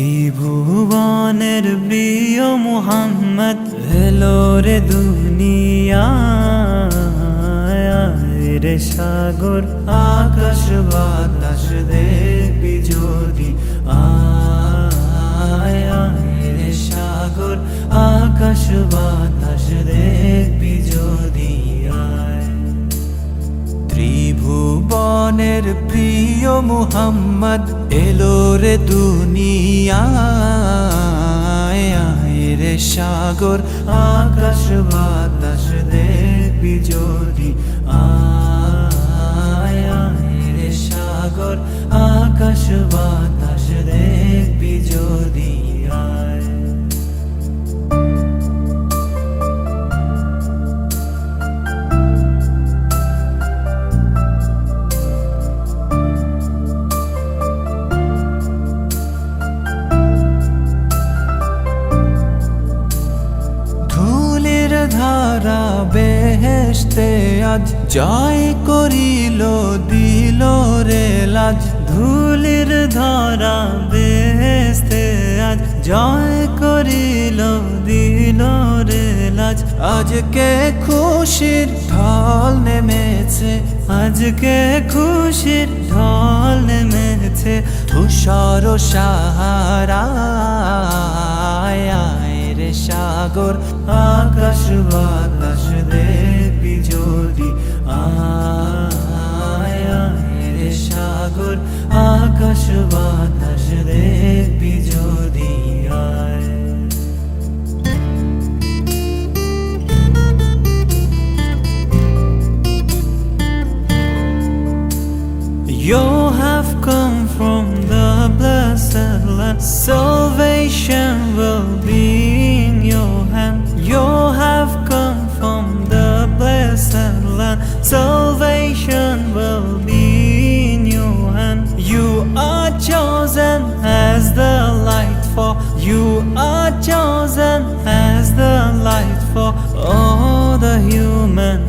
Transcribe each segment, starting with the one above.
ত্রিভুবনের প্রিয় মুহাম্মদ এলো রে দুনিয়া রে সাগর, আকাশ বাতাস দেখবি যদি আয় রে সাগর, আকাশ বাতাস দেখবি ত্রিভুবনের প্রিয় মুহাম্মদ এলো রে দুনিয়ায় আয় রে সাগর আকাশ বাতাস দেড় যদি ধারা বেহেশতে আজ জয় করিল, দিল রে লাজ। ধুলির ধারা বেহেশতে আজ জয় করিল, দিল রে লাজ। আজকে খুশির ঢল নেমেছে, আজকে খুশির ঢল নেমেছে তুষার সাহারা সাগর আকাশ বাতাস দেখবি যদি আয় আয় রে সাগর আকাশ বাতাস দেখবি যদি আয় You have come from the blessed land. Salvation for all the humankind.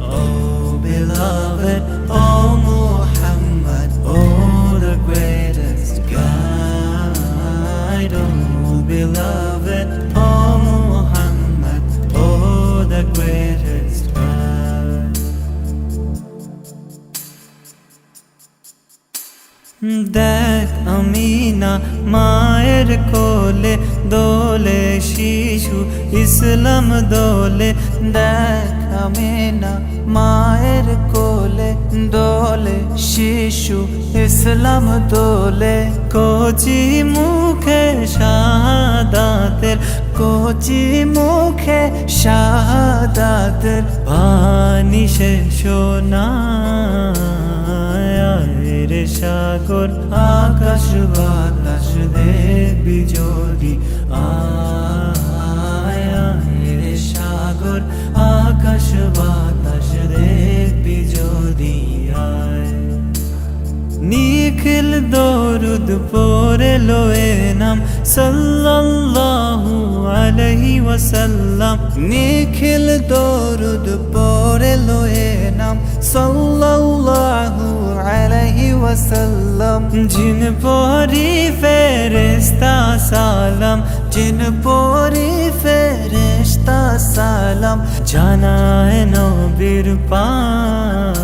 Oh, beloved, oh Muhammad, oh the greatest guide. Oh, beloved, oh Muhammad, oh the greatest guide. Amina মায়ের কোলে দোলে শিশু ইসলাম দোলে দেখ না মায়ের কোলে দোলে শিশু ইসলাম দোলে কচি মুখে শাহাদাতের কচি মুখে শাহাদাতের পানি সে সোনা রে সাগর, আকাশ বাতাস দেখবি যদি আয় সাগর, আকাশ বাতাস দেখবি যদি আয়। নিখিল দরুদ পরে লোয়ে নাম সাল্লাল্লাহু আলাইহি ওয়াসাল্লাম। নিখিল দরুদ পরে লোয়ে নাম। সাল্লাল্লাহু আলাইহি ওয়াসাল্লাম। জিন পরি ফেরেশতা সালাম। জিন পরি ফেরেশতা সালাম। জানায় নবীর পায়